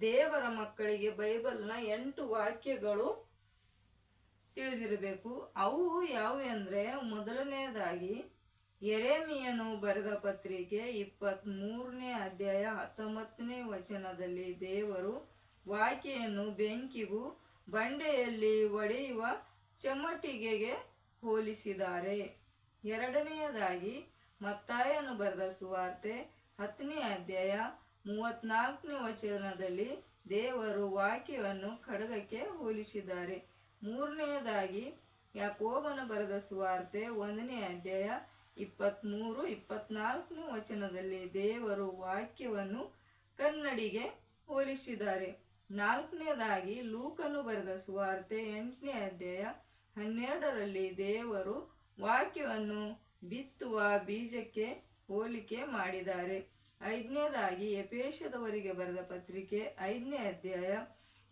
ದೇವರ ಮಕ್ಕಳಿಗೆ ಬೈಬಲ್ನ ಎಂಟು ವಾಕ್ಯಗಳು ತಿಳಿದಿರಬೇಕು. ಅವು ಯಾವು ಅಂದರೆ ಮೊದಲನೆಯದಾಗಿ ಎರೆಮಿಯನು ಬರೆದ ಪತ್ರಿಕೆ ಇಪ್ಪತ್ತ್ ಮೂರನೇ ಅಧ್ಯಾಯ ಹತ್ತೊಂಬತ್ತನೇ ವಚನದಲ್ಲಿ ದೇವರು ವಾಕ್ಯೆಯನ್ನು ಬೆಂಕಿಗೂ ಬಂಡೆಯಲ್ಲಿ ಒಡೆಯುವ ಚಮಟಿಗೆಗೆ ಹೋಲಿಸಿದ್ದಾರೆ. ಎರಡನೆಯದಾಗಿ ಮತ್ತಾಯನು ಬರೆದ ಸುವಾರ್ತೆ ಹತ್ತನೇ ಅಧ್ಯಾಯ ಮೂವತ್ನಾಲ್ಕನೇ ವಚನದಲ್ಲಿ ದೇವರು ವಾಕ್ಯವನ್ನು ಖಡ್ಗಕ್ಕೆ ಹೋಲಿಸಿದ್ದಾರೆ. ಮೂರನೆಯದಾಗಿ ಯಾಕೋಬನ ಬರೆದ ಸುವಾರ್ತೆ ಒಂದನೇ ಅಧ್ಯಾಯ ಇಪ್ಪತ್ತ್ಮೂರು ಇಪ್ಪತ್ನಾಲ್ಕನೇ ವಚನದಲ್ಲಿ ದೇವರು ವಾಕ್ಯವನ್ನು ಕನ್ನಡಿಗೆ ಹೋಲಿಸಿದ್ದಾರೆ. ನಾಲ್ಕನೇದಾಗಿ ಲೂಕನು ಬರೆದ ಸುವಾರ್ತೆ ಎಂಟನೇ ಅಧ್ಯಾಯ ಹನ್ನೆರಡರಲ್ಲಿ ದೇವರು ವಾಕ್ಯವನ್ನು ಬಿತ್ತುವ ಬೀಜಕ್ಕೆ ಹೋಲಿಕೆ ಮಾಡಿದ್ದಾರೆ. ಐದನೇದಾಗಿ ಎಪೇಶದವರಿಗೆ ಬರೆದ ಪತ್ರಿಕೆ ಐದನೇ ಅಧ್ಯಾಯ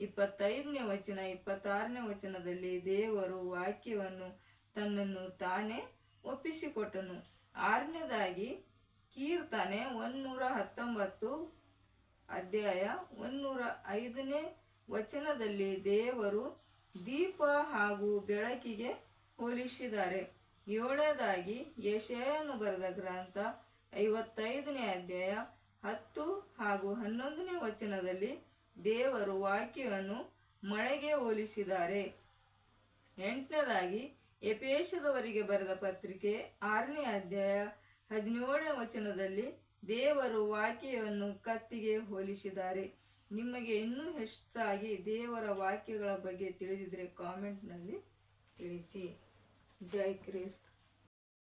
ಇಪ್ಪತ್ತೈದನೇ ವಚನ, ಇಪ್ಪತ್ತಾರನೇ ವಚನದಲ್ಲಿ ದೇವರು ವಾಕ್ಯವನ್ನು ತನ್ನನ್ನು ತಾನೇ ಒಪ್ಪಿಸಿಕೊಟ್ಟನು. ಆರನೇದಾಗಿ ಕೀರ್ತನೆ ಒಂದೂರ ಹತ್ತೊಂಬತ್ತು ಅಧ್ಯಾಯ ಒಂದೂರ ಐದನೇ ವಚನದಲ್ಲಿ ದೇವರು ದೀಪ ಹಾಗೂ ಬೆಳಕಿಗೆ ಹೋಲಿಸಿದ್ದಾರೆ. ಏಳನೇದಾಗಿ ಯಶಯನು ಬರೆದ ಗ್ರಂಥ ಐವತ್ತೈದನೇ ಅಧ್ಯಾಯ ಹತ್ತು ಹಾಗೂ ಹನ್ನೊಂದನೇ ವಚನದಲ್ಲಿ ದೇವರು ವಾಕ್ಯವನ್ನು ಮಳೆಗೆ ಹೋಲಿಸಿದ್ದಾರೆ. ಎಂಟನೇದಾಗಿ ಯಪೇಶದವರಿಗೆ ಬರೆದ ಪತ್ರಿಕೆ ಆರನೇ ಅಧ್ಯಾಯ ಹದಿನೇಳನೇ ವಚನದಲ್ಲಿ ದೇವರು ವಾಕ್ಯವನ್ನು ಕತ್ತಿಗೆ ಹೋಲಿಸಿದ್ದಾರೆ. ನಿಮಗೆ ಇನ್ನೂ ಹೆಚ್ಚಾಗಿ ದೇವರ ವಾಕ್ಯಗಳ ಬಗ್ಗೆ ತಿಳಿದಿದ್ರೆ ಕಾಮೆಂಟ್ನಲ್ಲಿ ತಿಳಿಸಿ. ಜೈ ಕ್ರಿಸ್ತ.